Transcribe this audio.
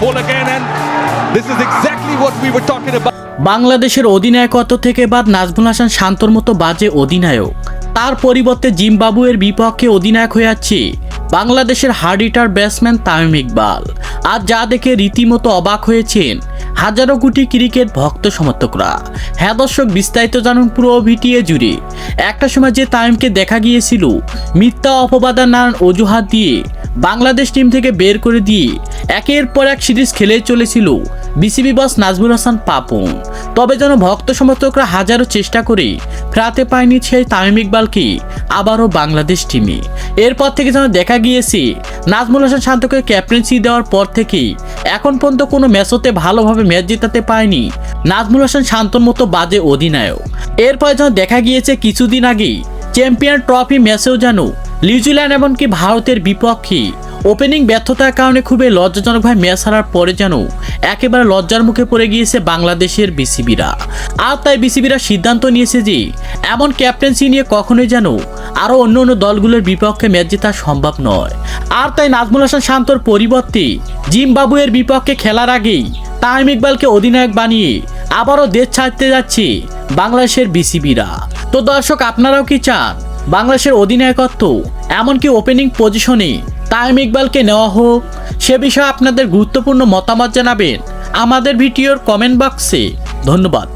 ball again, and this is exactly what we were talking about. বাংলাদেশের অধিনায়কত্ব থেকে বাদ নাজমুল হাসান শান্তর মতো বাজে অধিনায়ক। তার পরিবর্তে জিম্বাবুয়ের বিপক্ষে অধিনায়ক হয়ে যাচ্ছে বাংলাদেশের hard hitter batsman Tamim Iqbal. আজ যা দেখে রীতিমতো অবাক হয়েছেন হাজারো কোটি ক্রিকেট ভক্ত সমর্থকরা। হ্যাঁ দর্শক বিস্তারিত জানুন পুরো ভিটিএ জুড়ে। একটা সময় যে তামিমকে দেখা গিয়েছিল মিথ্যা অপবাদার নানান অজুহাত দিয়ে বাংলাদেশ টিম থেকে বের করে দিয়ে একের পর এক সিরিজ খেলে চলেছিল। BCB boss Nazmul Hasan Papon. তবে যেন ভক্ত সমর্থকরা হাজারো চেষ্টা করে ফেরাতে পায়নি সেই তামিম ইকবালকে, আবারও বাংলাদেশ টিমে। এরপর থেকে যেন দেখা গিয়েছে, নাজমুল হাসান শান্তকে ক্যাপ্টেন্সি দেওয়ার পর থেকে এখন পর্যন্ত কোনো ম্যাচতে ভালোভাবে ম্যাচ জেতাতে পায়নি নাজমুল হাসান শান্তর মতো বাজে অধিনায়ক। এরপর যেন দেখা গিয়েছে কিছুদিন আগেই চ্যাম্পিয়ন ট্রফি ম্যাচেও যেন নিউজিল্যান্ড এমনকি ভারতের বিপক্ষে ওপেনিং ব্যর্থতার কারণে খুবই লজ্জাজনকভাবে ম্যাচ হারার পরে যেন একেবারে লজ্জার মুখে পড়ে গিয়েছে বাংলাদেশের বিসিবিরা। আর তাই বিসিবিরা সিদ্ধান্ত নিয়েছে যে, এমন ক্যাপ্টেন্সি নিয়ে কখনোই যেন আরও অন্য অন্য দলগুলোর বিপক্ষে ম্যাচ জেতা সম্ভব নয়। আর তাই নাজমুল হাসান শান্তর পরিবর্তে জিম্বাবুয়ের বিপক্ষে খেলার আগেই তাইম ইকবালকে অধিনায়ক বানিয়ে আবারও দেশ ছাড়তে যাচ্ছে বাংলাদেশের বিসিবিরা। তো দর্শক, আপনারাও কি চান বাংলাদেশের অধিনায়কত্ব এমনকি ওপেনিং পজিশনে তাইম ইকবালকে নেওয়া হোক। সে বিষয়ে আপনাদের গুরুত্বপূর্ণ মতামত জানাবেন। আমাদের ভিডিওর কমেন্ট বক্সে ধন্যবাদ।